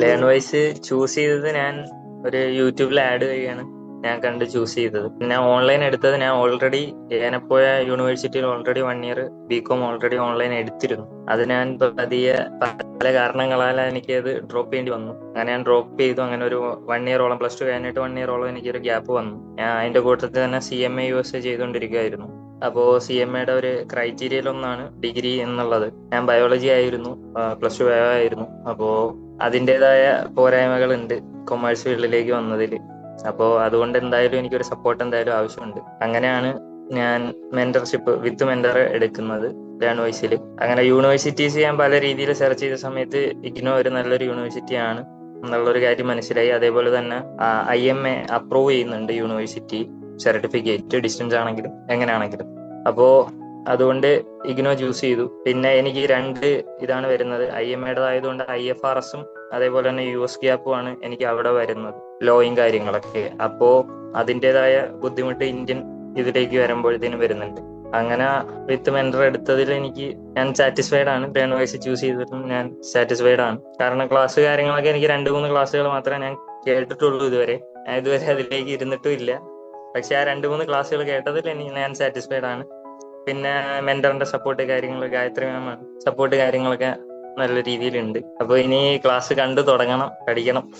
Learn wise choose ചെയ്തത് ഞാൻ ഒരു യൂട്യൂബിൽ ആഡ് വഴിയാണ് ഞാൻ കണ്ട് ചൂസ് ചെയ്തത്. പിന്നെ ഓൺലൈൻ എടുത്തത് ഞാൻ ഓൾറെഡി ഏനപ്പോയ യൂണിവേഴ്സിറ്റിയിൽ already one year BCom already online എടുത്തിരുന്നു. അത് ഞാൻ പതിയ പല കാരണങ്ങളാൽ എനിക്ക് അത് ഡ്രോപ്പ് ചെയ്യേണ്ടി വന്നു. അങ്ങനെ ഞാൻ ഡ്രോപ്പ് ചെയ്തു. അങ്ങനെ ഒരു വൺ ഇയറോളം പ്ലസ് ടു കഴിഞ്ഞിട്ട് വൺ ഇയറോളം എനിക്ക് ഒരു ഗ്യാപ്പ് വന്നു. ഞാൻ അതിന്റെ കൂട്ടത്തിൽ തന്നെ C M A U S ചെയ്തുകൊണ്ടിരിക്കുകയായിരുന്നു അപ്പോ സി എം എയുടെ ഒരു ക്രൈറ്റീരിയയിൽ ഒന്നാണ് ഡിഗ്രി എന്നുള്ളത്. ഞാൻ ബയോളജി ആയിരുന്നു പ്ലസ് ടു ബയോ ആയിരുന്നു. അപ്പോ അതിന്റെതായ പോരായ്മകൾ ഉണ്ട് കൊമേഴ്സ് ഫീൽഡിലേക്ക് വന്നതിൽ അപ്പോ അതുകൊണ്ട് എന്തായാലും എനിക്കൊരു സപ്പോർട്ട് എന്തായാലും ആവശ്യമുണ്ട്. അങ്ങനെയാണ് ഞാൻ മെന്റർഷിപ്പ് വിത്ത് മെന്റർ എടുക്കുന്നത് ലേൺ വൈസിൽ അങ്ങനെ യൂണിവേഴ്സിറ്റീസ് ഞാൻ പല രീതിയിൽ സെർച്ച് ചെയ്ത സമയത്ത് ഇഗ്നോ ഒരു നല്ലൊരു യൂണിവേഴ്സിറ്റി ആണ്. എന്നുള്ളൊരു കാര്യം മനസ്സിലായി. അതേപോലെ തന്നെ ഐ എം എ അപ്രൂവ് ചെയ്യുന്നുണ്ട് യൂണിവേഴ്സിറ്റി സർട്ടിഫിക്കറ്റ് ഡിസ്റ്റൻസ് ആണെങ്കിലും എങ്ങനെയാണെങ്കിലും. അപ്പോ അതുകൊണ്ട് ഇഗ്നോ ചൂസ് ചെയ്തു. പിന്നെ എനിക്ക് രണ്ട് ഇതാണ് വരുന്നത്. ഐ എം എയുടേതായതുകൊണ്ട് ഐ എഫ് ആർ എസും അതേപോലെ തന്നെ യു എസ് ഗ്യാപ്പും ആണ് എനിക്ക് അവിടെ വരുന്നത്. ലോയും കാര്യങ്ങളൊക്കെ. അപ്പോ അതിന്റെതായ ബുദ്ധിമുട്ട് ഇന്ത്യൻ ഇതിലേക്ക് വരുമ്പോഴത്തേനും വരുന്നുണ്ട്. അങ്ങനെ വിത്ത് മെന്റർ എടുത്തതിൽ എനിക്ക് ഞാൻ സാറ്റിസ്ഫൈഡ് ആണ്. ലേൺ വൈസ് ചൂസ് ചെയ്തിട്ടും ഞാൻ സാറ്റിസ്ഫൈഡ് ആണ്. കാരണം ക്ലാസ് കാര്യങ്ങളൊക്കെ എനിക്ക് രണ്ട് മൂന്ന് ക്ലാസ്സുകൾ മാത്രമേ ഞാൻ കേട്ടിട്ടുള്ളൂ ഇതുവരെ. ഇതുവരെ അതിലേക്ക് ഇരുന്നിട്ടും ഇല്ല. പക്ഷെ ആ രണ്ട് മൂന്ന് ക്ലാസ്സുകൾ കേട്ടതിൽ എനിക്ക് ഞാൻ സാറ്റിസ്ഫൈഡ് ആണ്. പിന്നെ മെന്ററിന്റെ സപ്പോർട്ട് കാര്യങ്ങൾ ഗായത്രി മാമ സപ്പോർട്ട് കാര്യങ്ങളൊക്കെ നല്ല രീതിയിലുണ്ട്. അപ്പൊ ഇനി ക്ലാസ് കണ്ടു തുടങ്ങണം പഠിക്കണം.